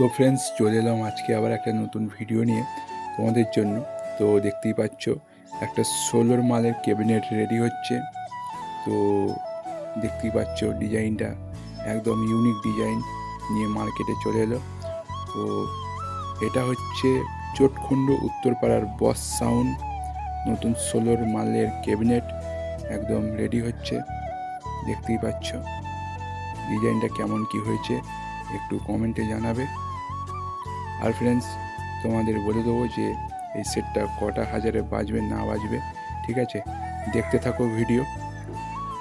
তো ফ্রেন্ডস চলে এলাম আজকে আবার একটা নতুন ভিডিও নিয়ে তোমাদের জন্য। তো দেখতেই পাচ্ছ, একটা সোলোর মালের ক্যাবিনেট রেডি হচ্ছে। তো দেখতেই পাচ্ছ ডিজাইনটা একদম ইউনিক ডিজাইন নিয়ে মার্কেটে চলে এলো। তো এটা হচ্ছে চোটখণ্ড উত্তরপাড়ার বস সাউন্ড নতুন সোলোর মালের ক্যাবিনেট একদম রেডি হচ্ছে। দেখতেই পাচ্ছ ডিজাইনটা কেমন কি হয়েছে, একটু কমেন্টে জানাবে। আর ফ্রেন্ডস তোমাদের বলে দেবো যে এই সেটটা কটা হাজারে বাজবে, না বাজবে, ঠিক আছে? দেখতে থাকো ভিডিও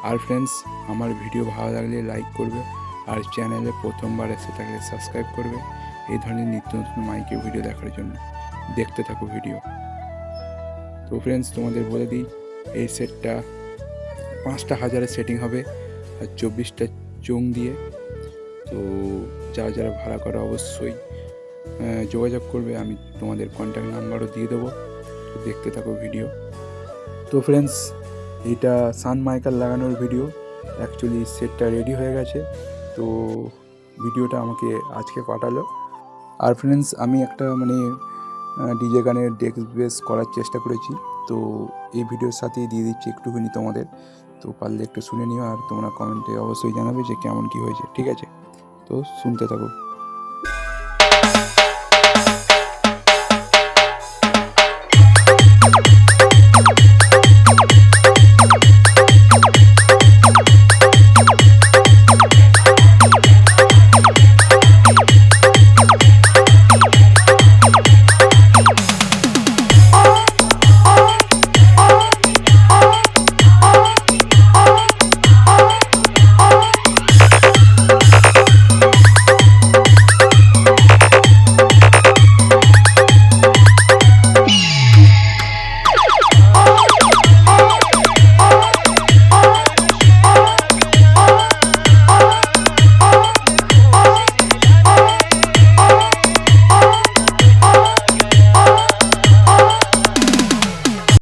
আর ফ্রেন্ডস আমার ভিডিও ভালো লাগলে লাইক করবে আর চ্যানেলে প্রথমবার এসে থাকলে সাবস্ক্রাইব করবে। এই ধরনের নিত্য নতুন মাইকে ভিডিও দেখার জন্য। দেখতে থাকো ভিডিও তো ফ্রেন্ডস তোমাদের বলে দিই, এই সেটটা পাঁচটা হাজারে সেটিং হবে আর চব্বিশটা চোং দিয়ে। তো যারা যারা ভাড়া করে অবশ্যই যোগাযোগ করবে, আমি তোমাদের কন্ট্যাক্ট নাম্বারও দিয়ে দেবো। দেখতে থাকো ভিডিও তো ফ্রেন্ডস এটা সান মাইকার লাগানোর ভিডিও অ্যাকচুয়ালি সেটটা রেডি হয়ে গেছে। তো ভিডিওটা আমাকে আজকে পাঠালো। আর ফ্রেন্ডস আমি একটা মানে ডিজে গানের ডেস্ক বেস করার চেষ্টা করেছি। তো এই ভিডিওর সাথেই দিয়ে দিচ্ছি একটুখানি তোমাদের। তো পারলে একটু শুনে নিও, আর তোমরা কমেন্টে অবশ্যই জানাবে যে কেমন কি হয়েছে। ঠিক আছে? তো শুনতে থাকো।